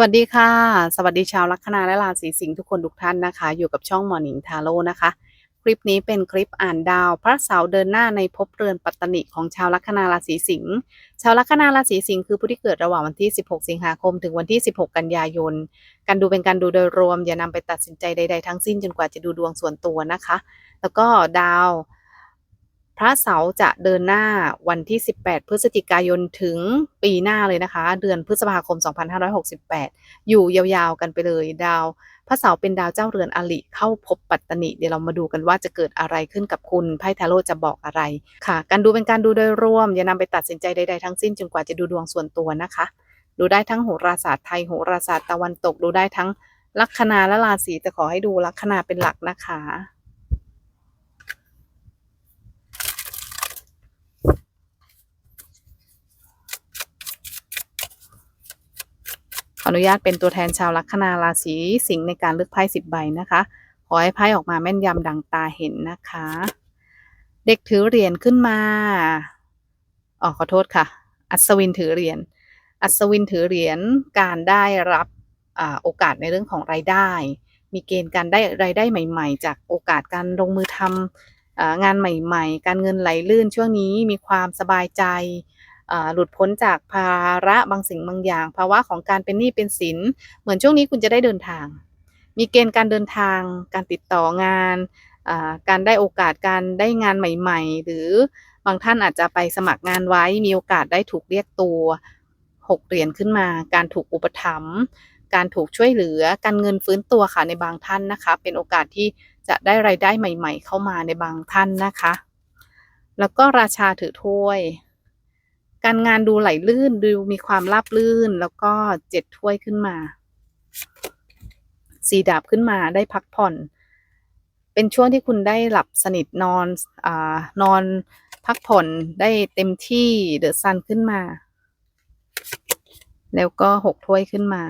วัสดีค่ะ สวัสดีชาวลัคนาและราศีสิงห์ทุกคนทุกท่านนะคะ อยู่กับช่องหมอหนิงทาโร่นะคะ คลิปนี้เป็นคลิปอ่านดาว พระเสาร์เดินหน้าในภพเรือนปัตตนิของชาวลัคนาราศีสิงห์ชาวลัคนาราศีสิงห์คือผู้ที่เกิดระหว่างวันที่ 16 สิงหาคม ถึงวันที่ 16 กันยายน การดูเป็นการดูโดยรวม อย่านำไปตัดสินใจใด ๆ ทั้งสิ้นจนกว่าจะดูดวงส่วนตัวนะคะ แล้วก็ดาว พระเสาร์จะเดินหน้าวันที่ 18 พฤศจิกายนถึงปีหน้าเลยนะคะ เดือนพฤษภาคม 2568 อยู่ยาวๆกันไปเลยดาว พระเสาร์เป็นดาวเจ้าเรือนอลิเข้าพบปัตตนิเดี๋ยวเรามาดูกันว่าจะเกิดอะไรขึ้นกับคุณไพ่ทาโร่จะบอกอะไรค่ะ การดูเป็นการดูโดยรวม อย่านำไปตัดสินใจใดๆทั้งสิ้นจนกว่าจะดูดวงส่วนตัวนะคะ ดูได้ทั้งโหราศาสตร์ไทยโหราศาสตร์ตะวันตกดูได้ทั้งลัคนาและราศีแต่ขอให้ดูลัคนาเป็นหลักนะคะ ออนุญาตเป็นตัวแทนชาวลัคนาราศีสิงห์ในการเลือกไพ่สิบใบนะคะ ขอให้ไพ่ออกมาแม่นยำดังตาเห็นนะคะ เด็กถือเหรียญขึ้นมาอ๋อขอโทษค่ะ อัศวินถือเหรียญ อัศวินถือเหรียญการได้รับอโอกาสในเรื่องของรายได้ มีเกณฑ์การได้รายได้ใหม่ ๆ จากโอกาสการลงมือทำอ่างานใหม่ ๆ การเงินไหลลื่นช่วงนี้มีความสบายใจ หลุดพ้นจากภาระบางสิ่งบางอย่าง ภาวะของการเป็นหนี้เป็นสิน เหมือนช่วงนี้คุณจะได้เดินทาง มีเกณฑ์การเดินทาง การติดต่องานการได้โอกาสการได้งานใหม่ ๆ หรือบางท่านอาจจะไปสมัครงานไว้มีโอกาสได้ถูกเรียกตัวหกเหรียญขึ้นมา การถูกอุปถัมภ์การถูกช่วยเหลือการเงินฟื้นตัวค่ะในบางท่านนะคะ เป็นโอกาสที่จะได้รายได้ใหม่ ๆ เข้ามาในบางท่านนะคะ แล้วก็ราชาถือถ้วย การงานดูไหลลื่นดูมีความราบลื่นแล้วก็เจ็ดถ้วยขึ้นมาสีดาบขึ้นมาได้พักผ่อน เป็นช่วงที่คุณได้หลับสนิทนอนอ่านอนพักผ่อนได้เต็มที่เดอะซันขึ้นมา แล้วก็หกถ้วยขึ้นมา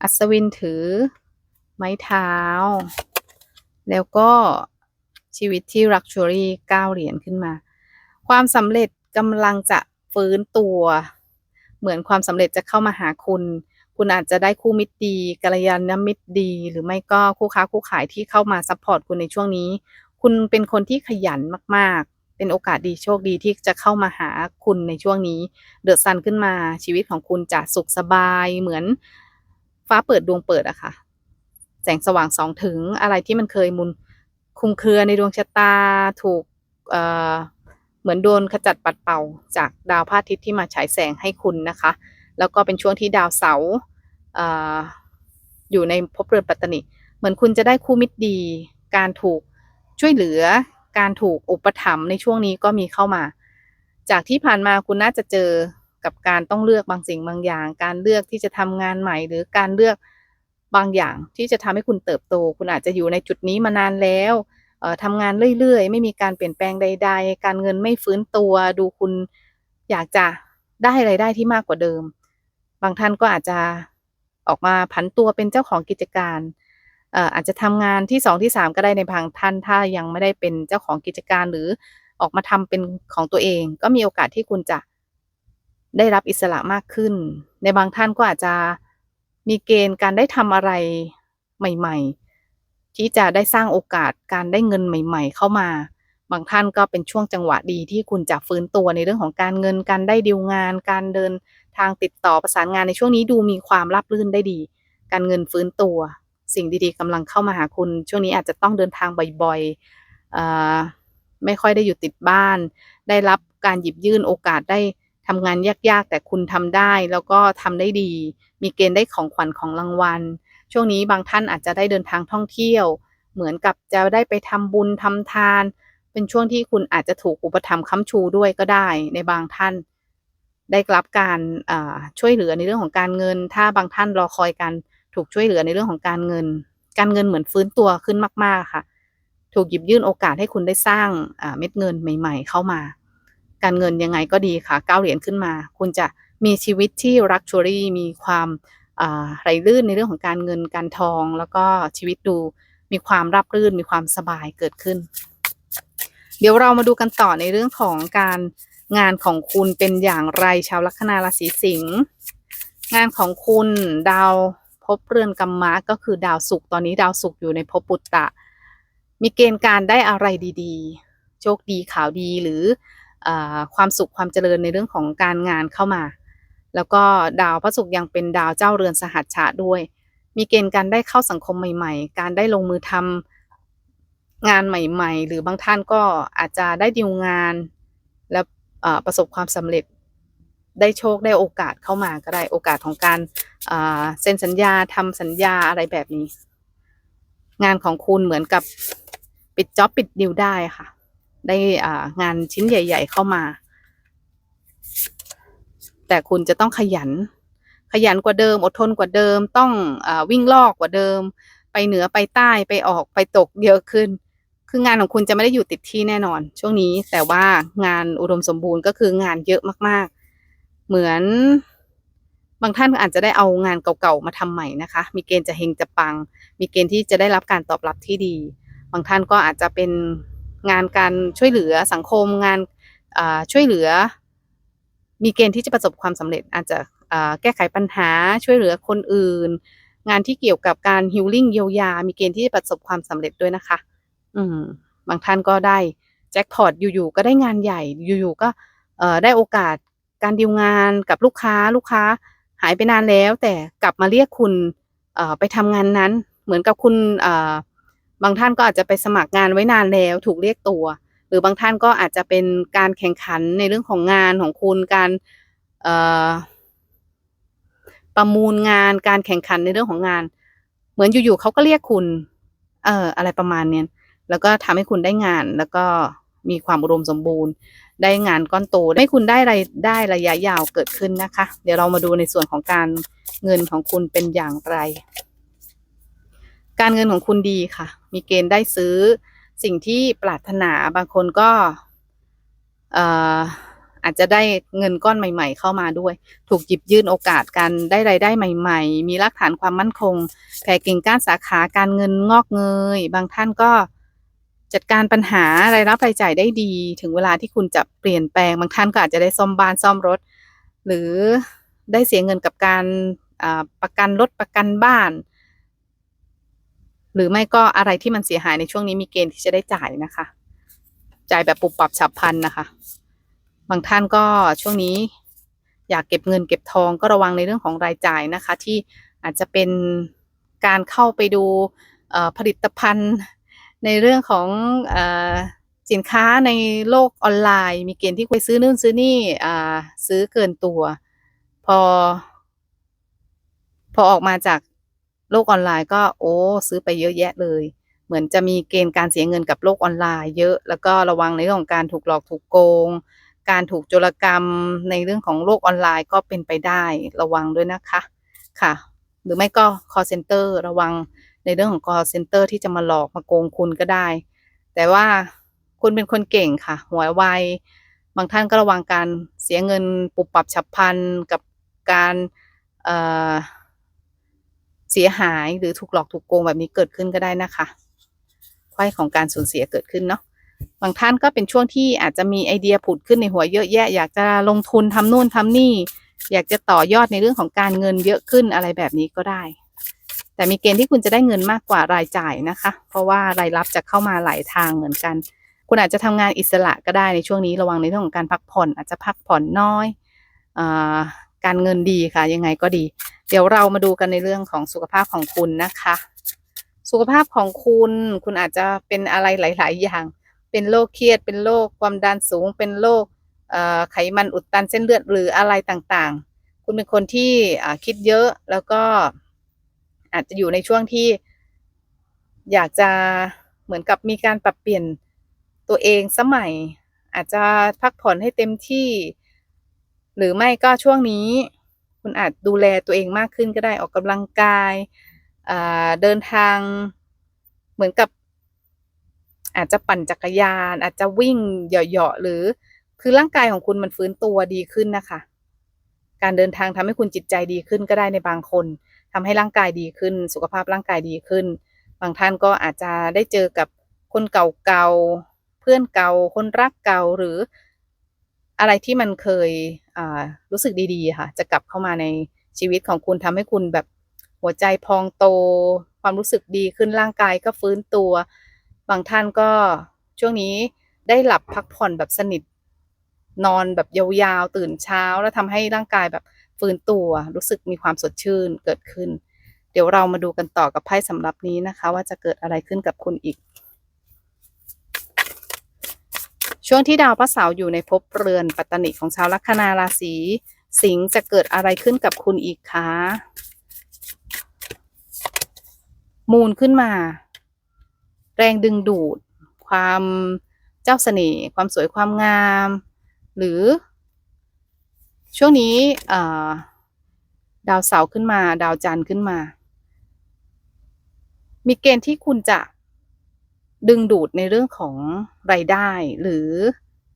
อัศวินถือ ไม้เท้า แล้วก็ชีวิตที่รักชัวรี่เก้าเหรียญขึ้นมา ความสำเร็จ กำลังจะฟื้นตัว เหมือนความสำเร็จจะเข้ามาหาคุณ คุณอาจจะได้คู่มิตรดีกัลยาณมิตรดี หรือไม่ก็คู่ค้าคู่ขายที่เข้ามาซัพพอร์ตคุณในช่วงนี้ คุณเป็นคนที่ขยันมากๆ เป็นโอกาสดีโชคดีที่จะเข้ามาหาคุณในช่วงนี้ เดอะซันขึ้นมาชีวิตของคุณจะสุขสบายเหมือนฟ้าเปิดดวงเปิดอะค่ะ แสงสว่างสองถึงอะไรที่มันเคยมุนคุมเครือในดวงชะตาถูกเอ่อ มือนโดนขจัดปัดเป่าจากดาวพระอาทิตย์ที่มาฉายแสงให้คุณนะคะ แล้วก็เป็นช่วงที่ดาวเสาร์เออยู่ในภพเรือนปัตตนิเหมือนคุณจะได้คู่มิตรดี การถูกช่วยเหลือ การถูกอุปถัมภ์ในช่วงนี้ก็มีเข้ามา จากที่ผ่านมาคุณน่าจะเจอกับการต้องเลือกบางสิ่งบางอย่าง การเลือกที่จะทำงานใหม่ หรือการเลือกบางอย่างที่จะทำให้คุณเติบโต คุณอาจจะอยู่ในจุดนี้มานานแล้ว ทำงานเรื่อยๆ ไม่มีการเปลี่ยนแปลงใด ๆ การเงินไม่ฟื้นตัวดูคุณอยากจะได้ไรายได้ที่มากกว่าเดิม บางท่านก็อาจจะออกมาผันตัวเป็นเจ้าของกิจการเอ่ออาจจะทำงานที่สองที่สามก็ได้ในบางท่าน ถ้ายังไม่ได้เป็นเจ้าของกิจการหรือออกมาทำเป็นของตัวเอง ก็มีโอกาสที่คุณจะได้รับอิสระมากขึ้น ในบางท่านก็อาจจะมีเกณฑ์การได้ทำอะไรใหม่ ๆ ที่จะได้สร้างโอกาสการได้เงินใหม่ ๆ เข้ามา บางท่านก็เป็นช่วงจังหวะดีที่คุณจะฟื้นตัวในเรื่องของการเงินการได้ดีลงาน การเดินทางติดต่อประสานงานในช่วงนี้ดูมีความราบรื่นได้ดี การเงินฟื้นตัว สิ่งดีๆกำลังเข้ามาหาคุณ ช่วงนี้อาจจะต้องเดินทางบ่อยๆไม่ค่อยได้อยู่ติดบ้าน ได้รับการหยิบยื่นโอกาสได้ทำงานยากๆ แต่คุณทำได้แล้วก็ทำได้ดี มีเกณฑ์ได้ของขวัญของรางวัล ช่วงนี้บางท่านอาจจะได้เดินทางท่องเที่ยว เหมือนกับจะได้ไปทำบุญทำทาน เป็นช่วงที่คุณอาจจะถูกอุปถัมภ์ค้ำชูด้วยก็ได้ในบางท่าน ได้รับการช่วยเหลือในเรื่องของการเงิน ถ้าบางท่านรอคอยการถูกช่วยเหลือในเรื่องของการเงิน การเงินเหมือนฟื้นตัวขึ้นมากๆค่ะ ถูกหยิบยื่นโอกาสให้คุณได้สร้างเม็ดเงินใหม่ ๆ เข้ามา การเงินยังไงก็ดีค่ะก้าเหรียญขึ้นมา คุณจะมีชีวิตที่รักชัวรี่มีความ ไหลลื่นในเรื่องของการเงินการทอง แล้วก็ชีวิตดูมีความราบรื่นมีความสบายเกิดขึ้น เดี๋ยวเรามาดูกันต่อในเรื่องของการงานของคุณเป็นอย่างไรชาวลัคนาราศีสิงห์งานของคุณดาวภพเรือนกรรมะก็คือดาวศุกร์ตอนนี้ดาวศุกร์อยู่ในภพปุตตะ มีเกณฑ์การได้อะไรดีๆ โชคดีข่าวดีหรืออความสุขความเจริญในเรื่องของการงานเข้ามา แล้วก็ดาวพระศุกร์ยังเป็นดาวเจ้าเรือนสหัชชะด้วย มีเกณฑ์การได้เข้าสังคมใหม่ๆ การได้ลงมือทำงานใหม่ ๆ หรือบางท่านก็อาจจะได้ดีลงาน และประสบความสำเร็จได้โชคได้โอกาสเข้ามาก็ได้โอกาสของการเซ็นสัญญาทำสัญญาอะไรแบบนี้ งานของคุณเหมือนกับปิดจ็อบปิดดิวได้ค่ะ ได้งานชิ้นใหญ่ ๆ เข้ามา แต่คุณจะต้องขยัน ขยันกว่าเดิม อดทนกว่าเดิม ต้องอวิ่งลอกกว่าเดิม ไปเหนือไปใต้ไปออกไปตกเยอะขึ้น คืองานของคุณจะไม่ได้อยู่ติดที่แน่นอน ช่วงนี้แต่ว่างานอุดมสมบูรณ์ก็คืองานเยอะมาก ๆ เหมือน บางท่านอาจจะได้เอางานเก่าๆมาทำใหม่นะคะ มีเกณฑ์จะเฮงจะปัง มีเกณฑ์ที่จะได้รับการตอบรับที่ดี บางท่านก็อาจจะเป็นงานการช่วยเหลือสังคมงานช่วยเหลือ มีเกณฑ์ที่จะประสบความสำเร็จอาจจะแก้ไขปัญหาช่วยเหลือคนอื่น งานที่เกี่ยวกับการฮิลลิ่งเยียวยา มีเกณฑ์ที่จะประสบความสำเร็จด้วยนะคะ อืมบางท่านก็ได้แจ็คพอตอยู่ๆก็ได้งานใหญ่อยู่ๆก็ได้โอกาสการดีลงานกับลูกค้าลูกค้าหายไปนานแล้ว แต่กลับมาเรียกคุณไปทำงานนั้น เหมือนกับคุณบางท่านก็อาจจะไปสมัครงานไว้นานแล้ว ถูกเรียกตัว หรือบางท่านก็อาจจะเป็นการแข่งขันในเรื่องของงานของคุณการประมูลงานการแข่งขันในเรื่องของงาน เหมือนอยู่ๆเขาก็เรียกคุณ เอออะไรประมาณเนี้ยแล้วก็ทำให้คุณได้งานแล้วก็มีความอุดมสมบูรณ์ ได้งานก้อนโตให้คุณได้รายได้ระยะยาวเกิดขึ้นนะคะ เดี๋ยวเรามาดูในส่วนของการเงินของคุณเป็นอย่างไร การเงินของคุณดีค่ะ มีเกณฑ์ได้ซื้อ สิ่งที่ปรารถนาบางคนก็เอ่ออาจจะได้เงินก้อนใหม่ ๆ เข้ามาด้วย ถูกหยิบยื่นโอกาสการได้รายได้ใหม่ ๆ มีรากฐานความมั่นคงแผ่กิ่งก้านสาขาการเงินงอกเงย บางท่านก็จัดการปัญหารายรับรายจ่ายได้ดี ถึงเวลาที่คุณจะเปลี่ยนแปลง บางท่านก็อาจจะได้ซ่อมบ้านซ่อมรถ หรือได้เสียเงินกับการประกันรถประกันบ้าน หรือไม่ก็อะไรที่มันเสียหายในช่วงนี้มีเกณฑ์ที่จะได้จ่ายนะคะ จ่ายแบบปุบปับฉับพลันนะคะ บางท่านก็ช่วงนี้ อยากเก็บเงินเก็บทองก็ระวังในเรื่องของรายจ่ายนะคะ ที่อาจจะเป็นการเข้าไปดูผลิตภัณฑ์ในเรื่องของอสินค้าในโลกออนไลน์ มีเกณฑ์ที่ไปซื้อนู่นซื้อนี่ซื้อเกินตัว พอ พอออกมาจาก โลกออนไลน์ก็โอ้ซื้อไปเยอะแยะเลย เหมือนจะมีเกณฑ์การเสียเงินกับโลกออนไลน์เยอะ แล้วก็ระวังในเรื่องของการถูกหลอกถูกโกง การถูกโจรกรรมในเรื่องของโลกออนไลน์ก็เป็นไปได้ระวังด้วยนะคะค่ะ หรือไม่ก็ call center ระวังในเรื่องของ call center ที่จะมาหลอกมาโกงคุณก็ได้ แต่ว่าคุณเป็นคนเก่งค่ะ หัวไวบางท่านก็ระวังการเสียเงินปุบปับฉับพลันกับการเอ่อ เสียหายหรือถูกหลอกถูกโกงแบบนี้เกิดขึ้นก็ได้นะคะไพ่ของการสูญเสียเกิดขึ้นเนาะบางท่านก็เป็นช่วงที่อาจจะมีไอเดียผุดขึ้นในหัวเยอะแยะ อยากจะลงทุนทำนู่นทำนี่ อยากจะต่อยอดในเรื่องของการเงินเยอะขึ้นอะไรแบบนี้ก็ได้ แต่มีเกณฑ์ที่คุณจะได้เงินมากกว่ารายจ่ายนะคะ เพราะว่ารายรับจะเข้ามาหลายทางเหมือนกัน คุณอาจจะทำงานอิสระก็ได้ในช่วงนี้ระวังในเรื่องของการพักผ่อน อาจจะพักผ่อนน้อยอ การเงินดีค่ะ ยังไงก็ดี เดี๋ยวเรามาดูกันในเรื่องของสุขภาพของคุณนะคะ สุขภาพของคุณคุณอาจจะเป็นอะไรหลาย ๆ อย่าง เป็นโรคเครียด เป็นโรคความดันสูง เป็นโรคไขมันอุดตันเส้นเลือดหรืออะไรต่างๆ คุณเป็นคนที่คิดเยอะแล้วก็อาจจะอยู่ในช่วงที่ อยากจะเหมือนกับมีการปรับเปลี่ยนตัวเองสมัย อาจจะพักผ่อนให้เต็มที่ หรือไม่ก็ช่วงนี้ คุณอาจดูแลตัวเองมากขึ้นก็ได้ออกกำลังกายเดินทางเหมือนกับ อาจจะปั่นจักรยาน อาจจะวิ่งเหยาะๆหรือคือร่างกายของคุณมันฟื้นตัวดีขึ้นนะคะ การเดินทางทำให้คุณจิตใจดีขึ้นก็ได้ในบางคนทำให้ร่างกายดีขึ้น สุขภาพร่างกายดีขึ้น บางท่านก็อาจจะได้เจอกับคนเก่าๆเพื่อนเก่า คนรักเก่าหรืออะไรที่มันเคย รู้สึกดีๆค่ะ จะกลับเข้ามาในชีวิตของคุณทำให้คุณแบบหัวใจพองโต ความรู้สึกดีขึ้นร่างกายก็ฟื้นตัว บางท่านก็ช่วงนี้ได้หลับพักผ่อนแบบสนิท นอนแบบยาวๆตื่นเช้า แล้วทำให้ร่างกายแบบฟื้นตัว รู้สึกมีความสดชื่นเกิดขึ้น เดี๋ยวเรามาดูกันต่อกับไพ่สำหรับนี้นะคะ ว่าจะเกิดอะไรขึ้นกับคุณอีก ช่วงที่ดาวพระเสาร์อยู่ในภพเรือนปัตตนิของชาวลัคนาราศีสิงห์จะเกิดอะไรขึ้นกับคุณอีกคะมูลขึ้นมา แรงดึงดูด ความเจ้าเสน่ห์ความสวยความงาม หรือ ช่วงนี้ดาวเสาร์ขึ้นมา ดาวจันทร์ขึ้นมา มีเกณฑ์ที่คุณจะ ดึงดูดในเรื่องของรายได้หรือ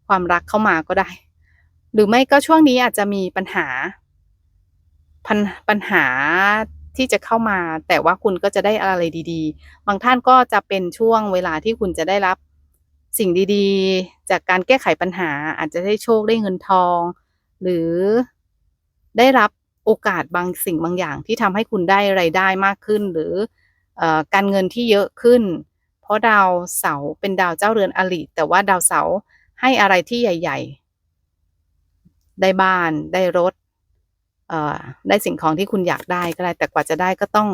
ความรักเข้ามาก็ได้ หรือไม่ก็ช่วงนี้อาจจะมีปัญหาปัญปัญหาที่จะเข้ามา แต่ว่าคุณก็จะได้อะไรดีๆ บางท่านก็จะเป็นช่วงเวลาที่คุณจะได้รับสิ่งดีๆ จากการแก้ไขปัญหา อาจจะได้โชคได้เงินทอง หรือได้รับโอกาสบางสิ่งบางอย่างที่ทำให้คุณได้ไรายได้มากขึ้น หรืออการเงินที่เยอะขึ้น เพราะดาวเสาร์เป็นดาวเจ้าเรือนอลิแต่ว่าดาวเสาร์ให้อะไรที่ใหญ่ ๆ ได้บ้านได้รถเอ่อได้สิ่งของที่คุณอยากได้ก็ได้ แต่กว่าจะได้ก็ต้อง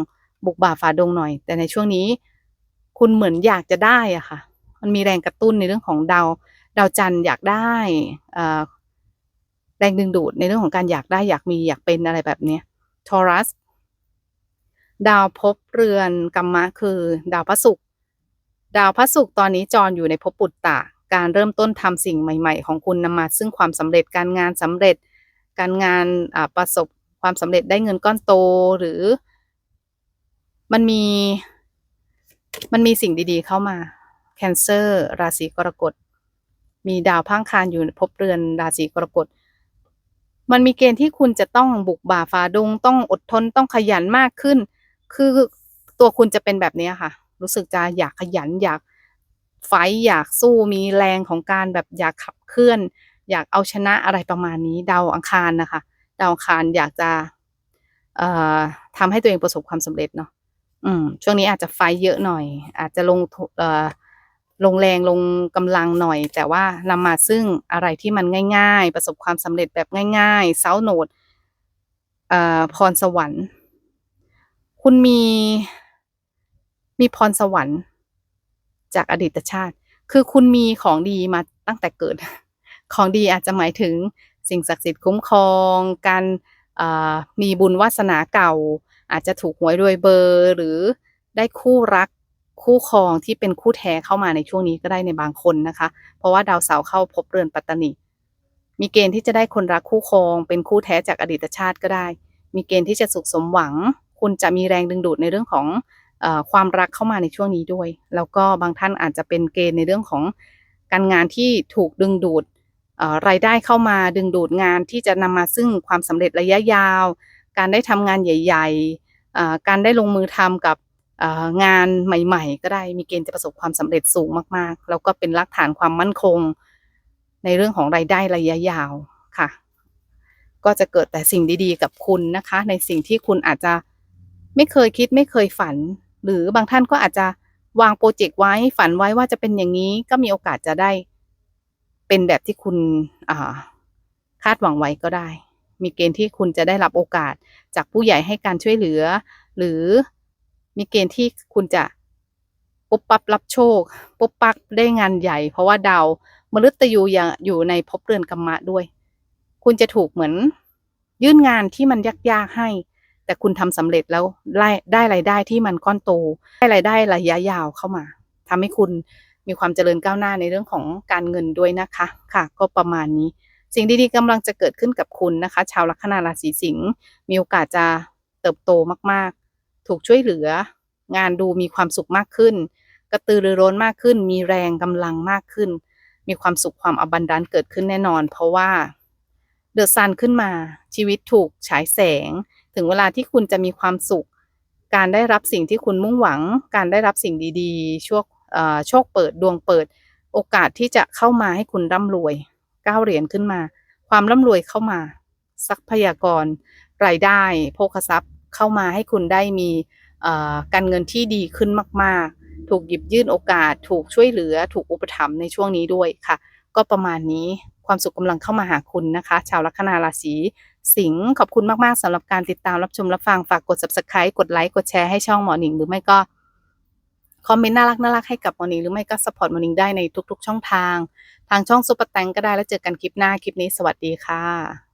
บุกบ่าฝ่าดงหน่อย แต่ในช่วงนี้ คุณเหมือนอยากจะได้อะค่ะ มันมีแรงกระตุ้นในเรื่องของดาวดาวจันทร์อยากได้อ่อแรงดึงดูดในเรื่องของการอยากได้อยากมีอยากเป็นอะไรแบบนี้ทอรัสดาวภพเรือนกรรมะคือ ดาวพระศุกร์ ดาวพระศุกร์ตอนนี้จรอยู่ในภพปุตตะ การเริ่มต้นทำสิ่งใหม่ ๆ ของคุณนำมา ซึ่งความสำเร็จการงานสำเร็จ การงานประสบความสำเร็จได้เงินก้อนโตหรือ มันมี มันมีสิ่งดีๆ เข้ามาแคนเซอร์ราศีกรกฎมีดาวพังคารอยู่ในภพเรือนราศีกรกฎมันมีเกณฑ์ที่คุณจะต้องบุกบ่าฝ่าดง ต้องอดทนต้องขยันมากขึ้น คือตัวคุณจะเป็นแบบนี้ค่ะ รู้สึกจะอยากขยันอยากไฟอยากสู้มีแรงของการแบบอยากขับเคลื่อน อยากเอาชนะอะไรประมาณนี้ ดาวอังคารนะคะ ดาวอังคารอยากจะเอ่อทำให้ตัวเองประสบความสำเร็จเนาะอืมช่วงนี้อาจจะไฟเยอะหน่อย อาจจะลงเอ่อลงแรงลงกำลังหน่อย แต่ว่านำมาซึ่งอะไรที่มันง่าย ๆ ประสบความสำเร็จแบบง่ายๆเซาโนดเอ่อพรสวรรค์ คุณมี มีพรสวรรค์จากอดีตชาติ คือคุณมีของดีมาตั้งแต่เกิด ของดีอาจจะหมายถึงสิ่งศักดิ์สิทธิ์คุ้มครอง การมีบุญวาสนาเก่า อาจจะถูกหวยรวยเบอร์ หรือได้คู่รักคู่ครองที่เป็นคู่แท้เข้ามาในช่วงนี้ก็ได้ในบางคนนะคะ เพราะว่าดาวเสาร์เข้าพบเรือนปัตตานิมีเกณฑ์ที่จะได้คนรักคู่ครอง เป็นคู่แท้จากอดีตชาติก็ได้ มีเกณฑ์ที่จะสุขสมหวัง คุณจะมีแรงดึงดูดในเรื่องของ ความรักเข้ามาในช่วงนี้ด้วย แล้วก็บางท่านอาจจะเป็นเกณฑ์ในเรื่องของการงานที่ถูกดึงดูดรายได้เข้ามาดึงดูดงานที่จะนำมาซึ่งความสำเร็จระยะยาว การได้ทำงานใหญ่ๆ การได้ลงมือทำกับงานใหม่ๆ ก็ได้มีเกณฑ์จะประสบความสำเร็จสูงมากๆ แล้วก็เป็นรากฐานความมั่นคง ในเรื่องของรายได้ระยะยาวค่ะ ก็จะเกิดแต่สิ่งดีๆ กับคุณนะคะ ในสิ่งที่คุณอาจจะไม่เคยคิดไม่เคยฝัน หรือบางท่านก็อาจจะวางโปรเจกต์ไว้ฝันไว้ว่าจะเป็นอย่างนี้ก็มีโอกาสจะได้ เป็นแบบที่คุณคาดหวังไว้ก็ได้ มีเกณฑ์ที่คุณจะได้รับโอกาสจากผู้ใหญ่ให้การช่วยเหลือ หรือมีเกณฑ์ที่คุณจะปุ๊บปั๊บรับโชคปุ๊บปั๊บได้งานใหญ่ เพราะว่าดาวมฤตยูอยู่ในภพเรือนกรรมะด้วย คุณจะถูกเหมือนยื่นงานที่มันยากๆให้ แต่คุณทำสำเร็จแล้วได้ไรายได้ที่มันก้อนโต ได้รายได้ระยะยาวเข้ามาทำให้คุณมีความเจริญก้าวหน้าในเรื่องของการเงินด้วยนะคะ ค่ะ ก็ประมาณนี้ สิ่งดีๆกำลังจะเกิดขึ้นกับคุณนะคะ ชาวลัคนาราศีสิงห์มีโอกาสจะเติบโตมากๆ ถูกช่วยเหลือ งานดูมีความสุขมากขึ้น กระตือรือร้นมากขึ้น มีแรงกำลังมากขึ้น มีความสุขความอบันดาลเกิดขึ้นแน่นอน เพราะว่าเดือะซันขึ้นมาชีวิตถูกฉายแสง ถึงเวลาที่คุณจะมีความสุข การได้รับสิ่งที่คุณมุ่งหวัง การได้รับสิ่งดีๆช่วงโชคเปิดดวงเปิด โอกาสที่จะเข้ามาให้คุณร่ำรวยก้าวเหรียญขึ้นมา ความร่ำรวยเข้ามาทรัพยากรรายได้โภคทรัพย์เข้ามาให้คุณได้มีเอ่อการเงินที่ดีขึ้นมาก ๆ ถูกหยิบยื่นโอกาส ถูกช่วยเหลือ ถูกอุปถัมภ์ในช่วงนี้ด้วยค่ะ ก็ประมาณนี้ความสุขกำลังเข้ามาหาคุณนะคะ ชาวลัคนาราศี สิงห์ขอบคุณมาก ๆสำหรับการติดตามรับชมรับฟังฝากกด subscribe กดไลค์กดแชร์ให้ช่องหมอหนิงหรือไม่ก็คอมเมนต์น่ารักน่ารักให้กับหมอหนิงหรือไม่ก็สปอร์ตหมอหนิงได้ในทุก ๆ ช่องทาง ทางช่องซุปเปอร์แตงก็ได้แล้วเจอกันคลิปหน้าคลิปนี้สวัสดีค่ะ